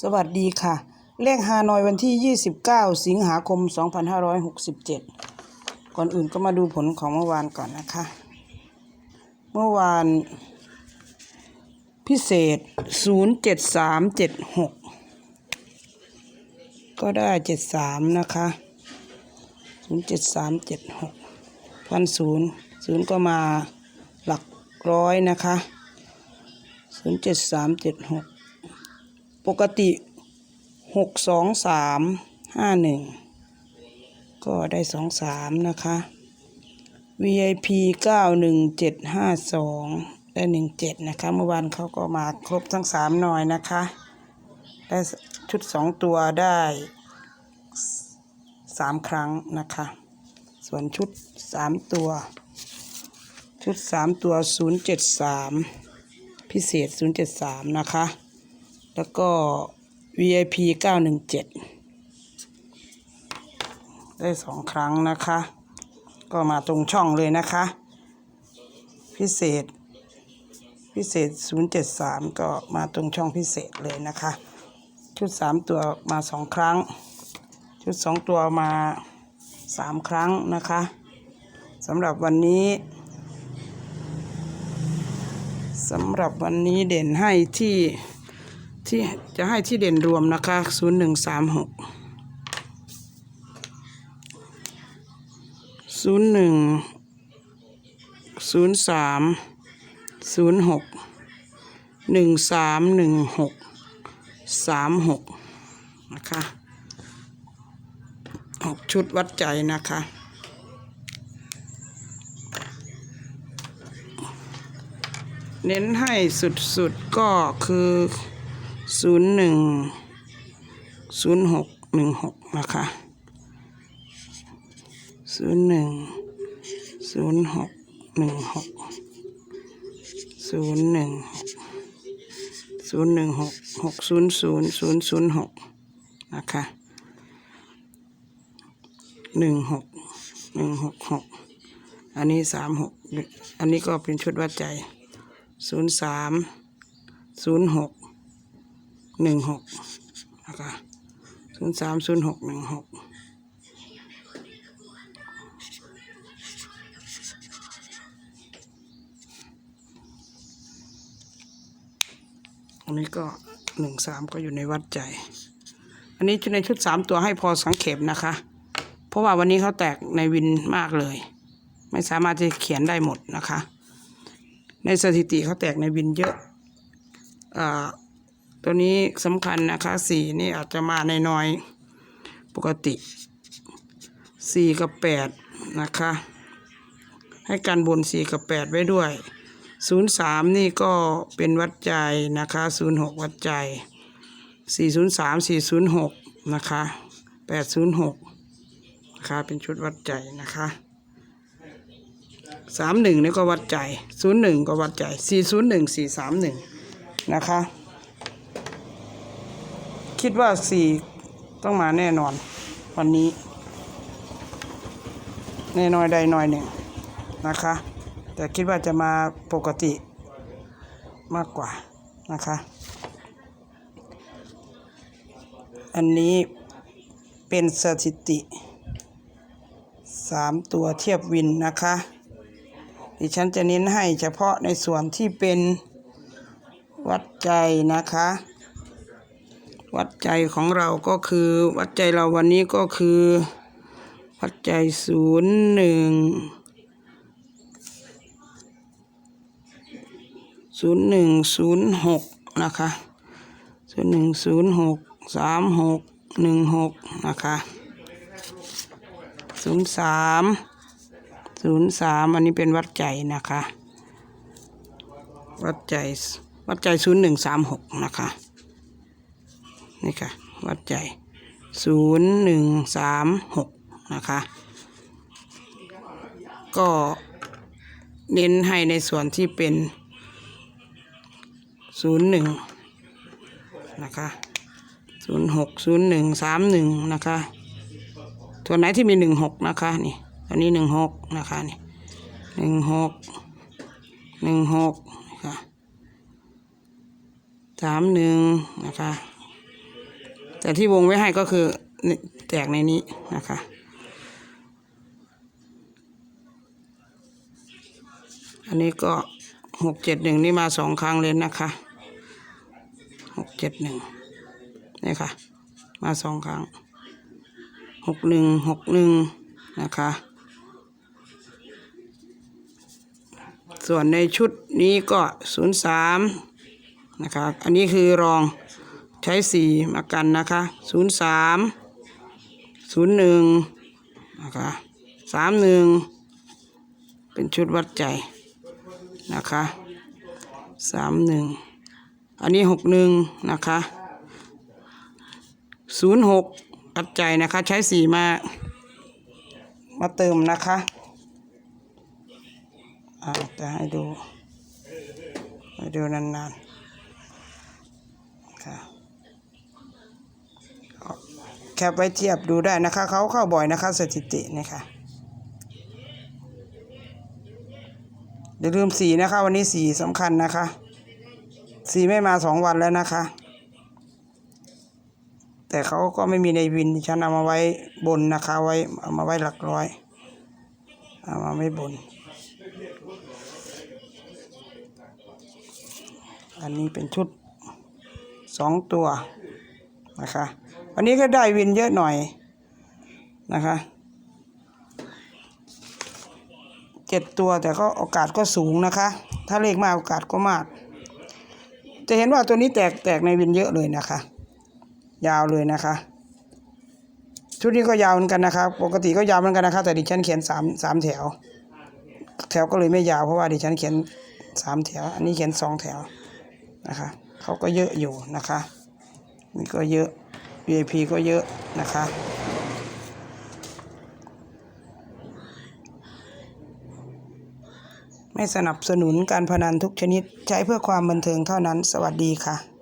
สวัสดีค่ะ เลขฮานอยวันที่ 29 สิงหาคม 2567 ก่อนอื่นก็มาดูผลของเมื่อวานก่อนนะคะ เมื่อวานพิเศษ 07376 ก็ได้ 73 นะคะ 07376พันศูนย์ศูนย์ก็มาหลักร้อยนะคะ 07376 ปกติหกสองสามห้าหนึ่งก็ได้สองสามนะคะ VIP เก้าหนึ่งเจ็ดห้าสองได้หนึ่งเจ็ดนะคะ เมื่อวานเขาก็มาครบทั้งสามหน่อยนะคะ ได้ชุดสองตัวได้สามครั้งนะคะ ส่วนชุดสามตัว ชุดสามตัวศูนย์เจ็ดสามพิเศษศูนย์เจ็ดสามนะคะ แล้วก็ VIP 917 ได้สองครั้งนะคะ ก็มาตรงช่องเลยนะคะ พิเศษ พิเศษ 073 ก็มาตรงช่องพิเศษเลยนะคะ ชุด 3 ตัวมาสองครั้ง ชุด 2 ตัวมา 3 ครั้งนะคะสำหรับวันนี้สำหรับวันนี้เด่นให้ที่ ที่จะให้ที่เด่นรวมนะคะ0 1 3 6 0 1 0 3 0 6 1 3 1 6 3 6นะคะหกชุดวัดใจนะคะเน้นให้สุดๆก็คือ ศูนย์หนึ่งศูนย์หกหนึ่งหกนะคะศูนย์หนึ่งศูนย์หกหนึ่งหกศูนย์หนึ่งศูนย์หนึ่งหกหกศูนย์ศูนย์ศูนย์ศูนย์หกนะคะหนึ่งหกหนึ่งหกหกอันนี้สามหกอันนี้ก็เป็นชุดวัดใจศูนย์สามศูนย์หก หนึ่งหกนะคะศูนย์สามศูนย์หกหนึ่งหกอันนี้ก็หนึ่งสามก็อยู่ในวัดใจ อันนี้ในชุดสามตัวให้พอสังเขปนะคะ เพราะว่าวันนี้เขาแตกในวินมากเลย ไม่สามารถจะเขียนได้หมดนะคะ ในสถิติเขาแตกในวินเยอะอ่า ตัวนี้สำคัญนะคะสี่นี่อาจจะมาในน้อยปกติสี่กับแปดนะคะ ให้การบนสี่กับแปดไว้ด้วยศูนย์สามนี่ก็เป็นวัดใจนะคะศูนย์หกวัดใจสี่ศูนย์สามสี่ศูนย์หกนะคะแปดศูนย์หกนะคะเป็นชุดวัดใจนะคะสามหนึ่งนี่ก็วัดใจศูนย์หนึ่งก็วัดใจสี่ศูนย์หนึ่งสี่สามหนึ่งนะคะ คิดว่าสี่ต้องมาแน่นอน วันนี้ แน่นอนใดหน่อยหนึ่งนะคะ แต่คิดว่าจะมาปกติมากกว่านะคะ อันนี้เป็นสถิติสามตัวเทียบวินนะคะ ดิฉันจะเน้นให้เฉพาะในส่วนที่เป็นวัดใจนะคะ วัดใจของเราก็คือ วัดใจเราวันนี้ก็คือ วัดใจศูนย์หนึ่งศูนย์หนึ่งศูนย์หกนะคะศูนย์หนึ่งศูนย์หกสามหกหนึ่งหกนะคะศูนย์สามศูนย์สามอันนี้เป็นวัดใจนะคะ วัดใจวัดใจศูนย์หนึ่งสามหกนะคะ นี่ค่ะ วัดใจศูนย์หนึ่งสามหกนะคะ ก็เน้นให้ในส่วนที่เป็นศูนย์หนึ่งนะคะศูนย์หกศูนย์หนึ่งสามหนึ่งนะคะตัวนไหนที่มีหนึ่งหกนะคะนี่ตัวนี้หนึ่งหกนะคะนี่หนึ่งหกหนึ่งหกนะคะสามหนึ่งนะคะ แต่ที่วงไว้ให้ก็คือแจกในนี้นะคะอันนี้ก็หกเจ็ดหนึ่งนี่มาสองครั้งเลยนะคะหกเจ็ดหนึ่งนี่ค่ะ มาสองครั้งหกหนึ่งหกหนึ่งนะคะ ส่วนในชุดนี้ก็ศูนย์สามนะคะ อันนี้คือรอง ใช้สี่มากันนะคะศูนย์สามศูนย์หนึ่งนะคะสามหนึ่งเป็นชุดวัดใจนะคะสามหนึ่งอันนี้หกหนึ่งนะคะศูนย์หกวัดใจนะคะ ใช้สี่มามาเติมนะคะอ่าจะให้ดูให้ดูนานๆค่ะ แคปไว้เทียบดูได้นะคะ เขาเข้าบ่อยนะคะ สถิตินี่ค่ะอย่าลืมสีนะคะ วันนี้สีสำคัญนะคะ สีไม่มาสองวันแล้วนะคะ แต่เขาก็ไม่มีในวินฉันเอามาไว้บนนะคะ ไว้เอามาไว้หลักร้อยเอามาไม่บน อันนี้เป็นชุดสองตัวนะคะ วันนี้ก็ได้วินเยอะหน่อยนะคะเจ็ดตัวแต่ก็โอกาสก็สูงนะคะ ถ้าเลขมากโอกาสก็มาก จะเห็นว่าตัวนี้แตกแตกในวินเยอะเลยนะคะ ยาวเลยนะคะชุดนี้ก็ยาวเหมือนกันนะคะปกติก็ยาวเหมือนกันนะคะ แต่ดิฉันเขียนสามสามแถว แถวก็เลยไม่ยาวเพราะว่าดิฉันเขียนสามแถว อันนี้เขียนสองแถวนะคะเขาก็เยอะอยู่นะคะนี่ก็เยอะ VIP ก็เยอะนะคะ ไม่สนับสนุนการพนันทุกชนิดใช้เพื่อความบันเทิงเท่านั้น สวัสดีค่ะ